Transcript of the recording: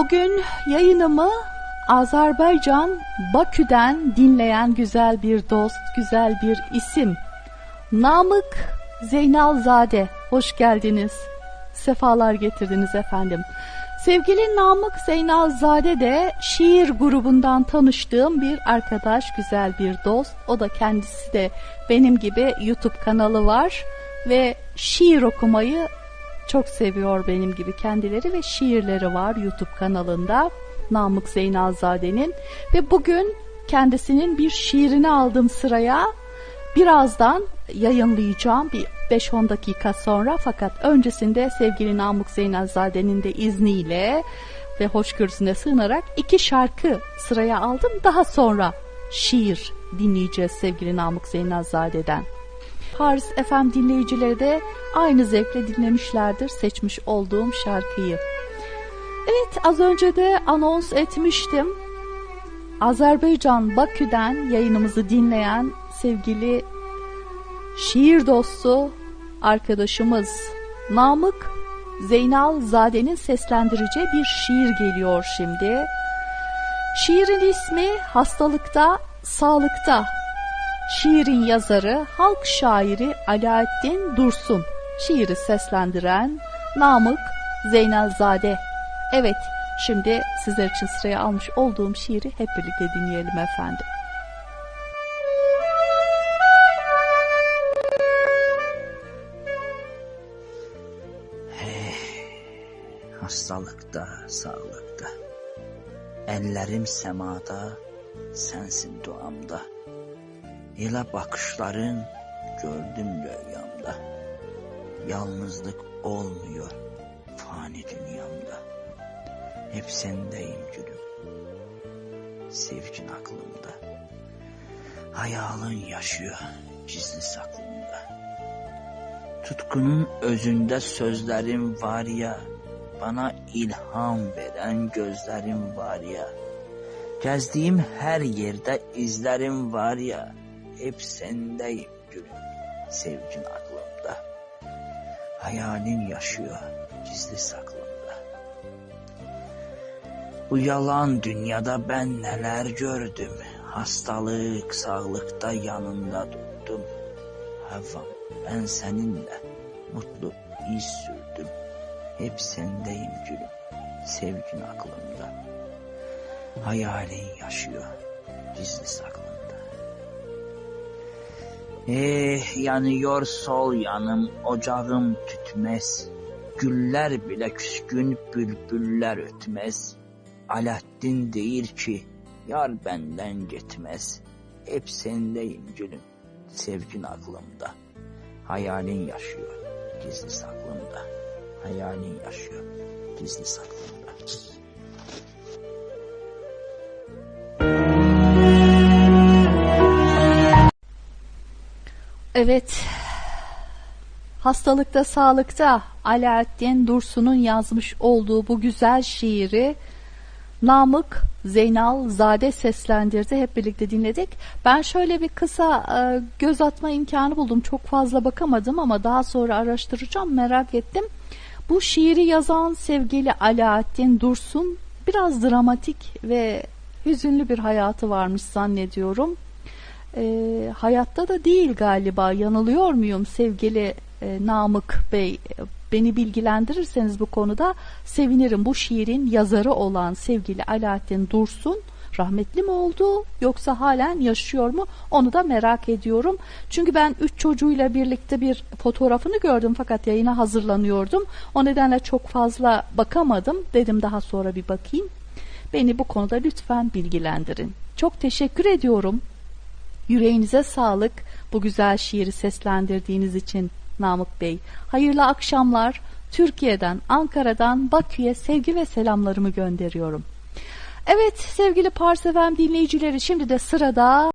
Bugün yayınımı Azerbaycan Bakü'den dinleyen güzel bir dost, güzel bir isim. Namık Zeynalzade, hoş geldiniz. Sefalar getirdiniz efendim. Sevgili Namık Zeynalzade de şiir grubundan tanıştığım bir arkadaş, güzel bir dost. O da kendisi de benim gibi YouTube kanalı var ve şiir okumayı çok seviyor benim gibi kendileri ve şiirleri var YouTube kanalında Namık Zeynalzade'nin. Ve bugün kendisinin bir şiirini aldım sıraya. Birazdan yayınlayacağım bir 5-10 dakika sonra. Fakat öncesinde sevgili Namık Zeynalzade'nin de izniyle ve hoşgörüsüne sığınarak iki şarkı sıraya aldım. Daha sonra şiir dinleyeceğiz sevgili Namık Zeynalzade'den. Paris FM dinleyicileri de aynı zevkle dinlemişlerdir seçmiş olduğum şarkıyı. Evet az önce de anons etmiştim. Azerbaycan Bakü'den yayınımızı dinleyen sevgili şiir dostu arkadaşımız Namık Zeynal Zade'nin seslendireceği bir şiir geliyor şimdi. Şiirin ismi Hastalıkta, Sağlıkta Şiirin yazarı halk şairi Alaaddin Dursun. Şiiri seslendiren Namık Zeynelzade. Evet, şimdi sizler için sıraya almış olduğum şiiri hep birlikte dinleyelim efendim. Hastalıkta, sağlıkta. Ellerim semada, sensin duamda. Elə bakışların gördüm rüyamda. Yalnızlık olmuyor fani dünyamda. Hep sendeyim gülüm. Sevgin aklımda. Hayalın yaşıyor gizli saklımda. Tutkunun özünde sözlerim var ya, bana ilham veren gözlerim var ya. Gəzdiyim her yerde izlerim var ya, hep sendeyim gülüm, sevgin aklımda. Hayalin yaşıyor gizli saklımda. Bu yalan dünyada ben neler gördüm. Hastalık, sağlıkta yanında durdum. Havvam ben seninle mutlu iz sürdüm. Hep sendeyim gülüm, sevgin aklımda. Hayalin yaşıyor gizli saklımda. Eh yanıyor sol yanım, ocağım tütmez. Güller bile küskün, bülbüller ötmez. Alaaddin deyir ki, yar benden gitmez. Hep sendeyim gülüm, sevgin aklımda. Hayalin yaşıyor, gizli saklımda. Hayalin yaşıyor, gizli saklımda. Evet, hastalıkta sağlıkta Alaaddin Dursun'un yazmış olduğu bu güzel şiiri Namık Zeynal Zade seslendirdi. Hep birlikte dinledik. Ben şöyle bir kısa e, göz atma imkanı buldum. Çok fazla bakamadım ama daha sonra araştıracağım. Merak ettim. Bu şiiri yazan sevgili Alaaddin Dursun biraz dramatik ve hüzünlü bir hayatı varmış zannediyorum. E, hayatta da değil galiba. Yanılıyor muyum sevgili e, Namık Bey? beni bilgilendirirseniz bu konuda sevinirim. Bu şiirin yazarı olan sevgili Alaaddin Dursun rahmetli mi oldu yoksa halen yaşıyor mu onu da merak ediyorum. Çünkü ben üç çocuğuyla birlikte bir fotoğrafını gördüm fakat yayına hazırlanıyordum. O nedenle çok fazla bakamadım. Dedim daha sonra bir bakayım. Beni bu konuda lütfen bilgilendirin. Çok teşekkür ediyorum. Yüreğinize sağlık bu güzel şiiri seslendirdiğiniz için Namık Bey. Hayırlı akşamlar. Türkiye'den, Ankara'dan Bakü'ye sevgi ve selamlarımı gönderiyorum. Evet sevgili Parseven dinleyicileri şimdi de sırada